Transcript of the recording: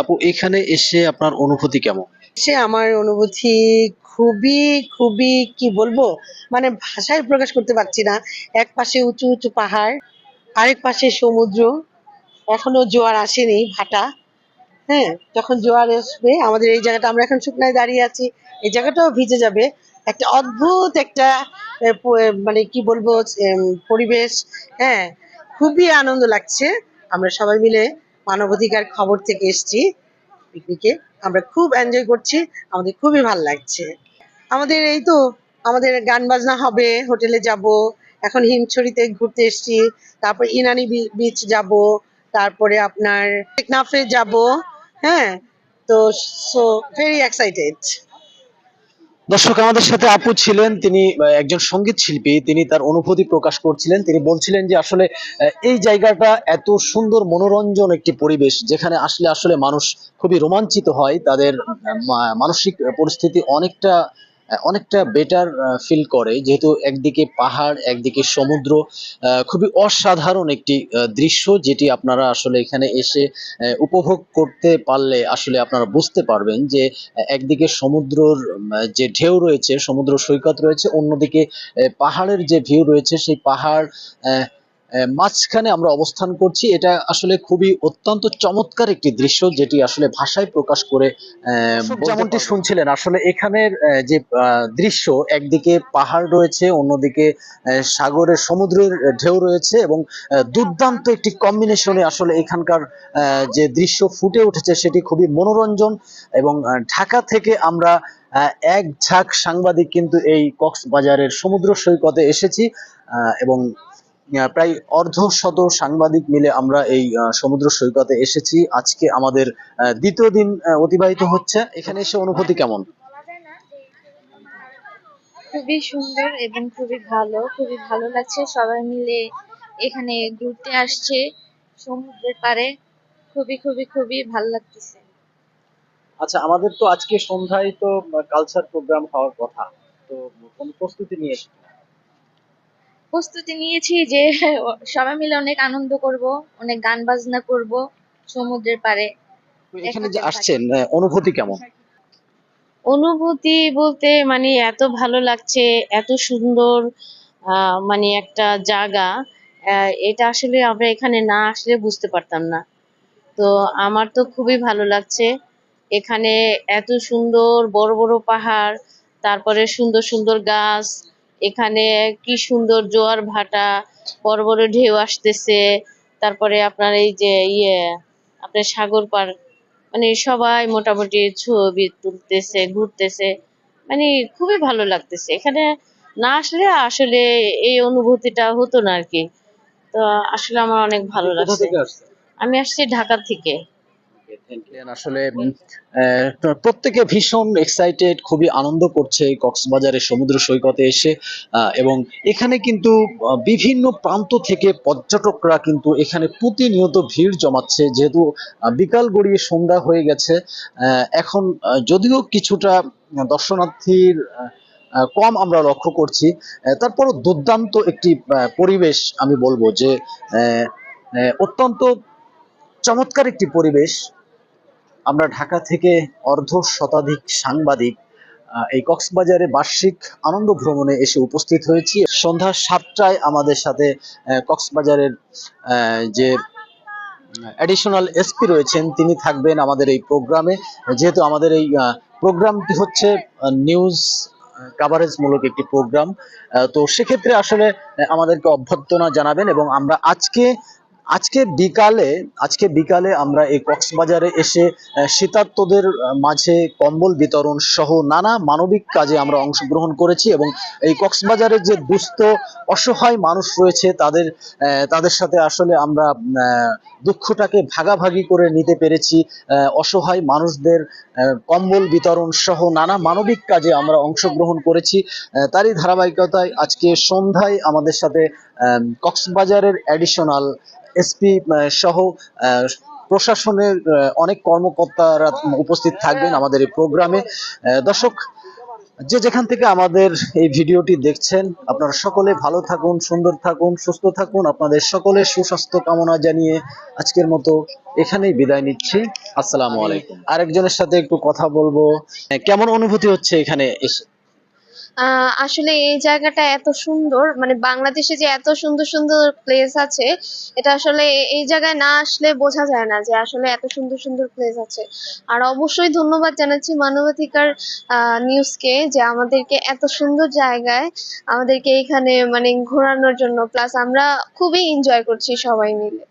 আপু, এখানে এসে আপনার অনুভূতি কেমন? সে আমার অনুভূতি খুবই খুবই কি বলব? মানে ভাষায় প্রকাশ করতে পারছি না। এক পাশে উঁচু উঁচু পাহাড়, আরেক পাশে সমুদ্র। এখনও জোয়ার আসেনি ভাটা। হ্যাঁ যখন জোয়ার আসবে, আমাদের এই জায়গাটা আমরা এখন শুকনায় দাঁড়িয়ে আছি, এই জায়গাটাও ভিজে যাবে। একটা অদ্ভুত একটা মানে কি বলব পরিবেশ। হ্যাঁ খুবই আনন্দ লাগছে। আমরা সবাই মিলে মানবাধিকার খবর থেকে এসছি পিকনিকে। আমরা খুব এনজয় করছি, আমাদের খুবই ভালো লাগছে। আমাদের এই তো, আমাদের গান বাজনা হবে হোটেলে যাব, এখন হিমছড়িতে ঘুরতে এসছি, তারপর ইনানি বিচ যাব, তারপরে আপনার টেকনাফে যাব হ্যাঁ? তো সো ভেরি এক্সাইটেড দর্শক, আমাদের সাথে আপু ছিলেন, তিনি একজন সংগীত শিল্পী, তিনি তার অনুভূতি প্রকাশ করছিলেন। তিনি বলছিলেন যে আসলে এই জায়গাটা এত সুন্দর মনোরঞ্জন একটি পরিবেশ, যেখানে আসলে আসলে মানুষ খুবই রোমাঞ্চিত হয়। তাদের মানসিক পরিস্থিতি অনেকটা অনেকটা বেটার ফিল করে। যেহেতু একদিকে পাহাড়, একদিকে সমুদ্র খুবই অসাধারণ একটি দৃশ্য যেটি আপনারা আসলে এখানে এসে উপভোগ করতে পারলে আসলে আপনারা বুঝতে পারবেন যে একদিকে সমুদ্রর যে ঢেউ রয়েছে, সমুদ্র সৈকত রয়েছে, অন্যদিকে পাহাড়ের যে ভিউ রয়েছে, সেই পাহাড় মাঝখানে আমরা অবস্থান করছি। এটা আসলে খুবই অত্যন্ত চমৎকার একটি দৃশ্য যেটি আসলে ভাষায় প্রকাশ করে যেমনটি শুনছিলেন আসলে এখানের যে দৃশ্য একদিকে পাহাড় রয়েছে অন্যদিকে সাগরের সমুদ্রের ঢেউ রয়েছে এবং দুর্দান্ত একটি কম্বিনেশনে আসলে এখানকার আহ, যে দৃশ্য ফুটে উঠেছে সেটি খুবই মনোরঞ্জন এবং ঢাকা থেকে আমরা আহ, এক ঝাঁক সাংবাদিক কিন্তু এই কক্সবাজারের সমুদ্র সৈকতে এসেছি আহ, এবং প্রায় অর্ধ শত সাংবাদিক মিলে আমরা এই সমুদ্র সৈকতে এসেছি। আজকে আমাদের দ্বিতীয় দিন অতিবাহিত হচ্ছে। এখানে এসে অনুভূতি কেমন? খুবই সুন্দর এবং খুবই ভালো খুবই ভালো লাগছে। সবাই মিলে এখানে ঘুরতে আসছে সমুদ্রের পাড়ে। খুবই খুবই খুবই ভালো লাগতেছে। আচ্ছা আমাদের তো আজকে সন্ধ্যায় তো কালচার প্রোগ্রাম হওয়ার কথা। তো কোন প্রস্তুতি নিয়ে এসেছেন? প্রস্তুতি নিয়েছি যে সবাই মিলে অনেক আনন্দ করব অনেক গান বাজনা করব সমুদ্রের তো এখানে যে আসছেন আহ, অনুভূতি কেমন? অনুভূতি বলতে মানে এত ভালো লাগছে এত সুন্দর মানে একটা জায়গা। আহ, এটা আসলে আমরা এখানে না আসলে বুঝতে পারতাম না। তো আমার তো খুবই ভালো লাগছে। এখানে এত সুন্দর বড় বড় পাহাড় তারপরে সুন্দর সুন্দর গাছ এখানে কি সুন্দর জোয়ার ভাটা বড় বড় ঢেউ আসতেছে তারপরে আপনার এই যে ইয়ে আপনার সাগর পার মানে সবাই মোটামুটি ছবি তুলতেছে ঘুরতেছে মানে খুবই ভালো লাগতেছে। এখানে না আসলে আসলে এই অনুভূতিটা হতো না আর কি। তো আসলে আমার অনেক ভালো লাগছে। আমি আসছি ঢাকা থেকে। আসলে প্রত্যেকে ভীষণ এক্সাইটেড খুবই আনন্দ করছে কক্সবাজারের সমুদ্র সৈকতে এসে। এবং এখানে কিন্তু বিভিন্ন প্রান্ত থেকে পর্যটকরা কিন্তু এখানে প্রতিনিয়ত ভিড় জমাচ্ছে। যেহেতু বিকাল গড়িয়ে সন্ধ্যা হয়ে গেছে এখন যদিও কিছুটা দর্শনার্থীর কম আমরা লক্ষ্য করছি তারপরও দুর্দান্ত একটি পরিবেশ আমি বলব যে অত্যন্ত চমৎকার একটি পরিবেশ। আমরা ঢাকা থেকে অর্ধ শতাধিক সাংবাদিক এই কক্সবাজারে বার্ষিক আনন্দ ভ্রমণে এসে উপস্থিত হয়েছি। সন্ধ্যা সাতটায় আমাদের সাথে কক্সবাজারের যে অ্যাডিশনাল এসপি রয়েছেন, তিনি থাকবেন আমাদের এই প্রোগ্রামে। যেহেতু আমাদের এই প্রোগ্রামটি হচ্ছে নিউজ কাভারেজ মূলক একটি প্রোগ্রাম তো সেক্ষেত্রে আসলে আমাদেরকে অভ্যর্থনা জানাবেন এবং আমরা আজকে আজকে বিকালে আজকে বিকালে আমরা এই কক্সবাজারে এসে শীতার্তদের মাঝে কম্বল বিতরণ সহ নানা মানবিক কাজে আমরা অংশগ্রহণ করেছি এবং এই কক্সবাজারের যে দুস্থ, অসহায় মানুষ রয়েছে তাদের তাদের সাথে আসলে আমরা দুঃখটাকে ভাগাভাগি করে নিতে পেরেছি। অসহায় মানুষদের কম্বল বিতরণ সহ নানা মানবিক কাজে আমরা অংশগ্রহণ করেছি। তারই ধারাবাহিকতায় আজকে সন্ধ্যায় আমাদের সাথে কক্সবাজারের অ্যাডিশনাল এসপি সহ প্রশাসনের অনেক কর্মকর্তারা উপস্থিত থাকবেন আমাদের এই প্রোগ্রামে। দর্শক, যে যেখান থেকে আমাদের এই ভিডিওটি দেখছেন, আপনারা সকলে ভালো থাকুন, সুন্দর থাকুন, সুস্থ থাকুন। আপনাদের সকলের সুস্বাস্থ্য কামনা জানিয়ে আজকের মতো এখানেই বিদায় নিচ্ছি। আসসালামু আলাইকুম। আরেকজনের সাথে একটু কথা বলব। কেমন অনুভূতি হচ্ছে এখানে এসে? আসলে এই জায়গাটা এত সুন্দর মানে বাংলাদেশে যে এত সুন্দর সুন্দর প্লেস আছে, এটা আসলে এই জায়গায় না আসলে বোঝা যায় না যে আসলে এত সুন্দর সুন্দর প্লেস আছে। আর অবশ্যই ধন্যবাদ জানাচ্ছি মানবাধিকার নিউজকে যে আমাদেরকে এত সুন্দর জায়গায় আমাদেরকে এখানে মানে ঘোরানোর জন্য। প্লাস আমরা খুবই এনজয় করছি সবাই মিলে।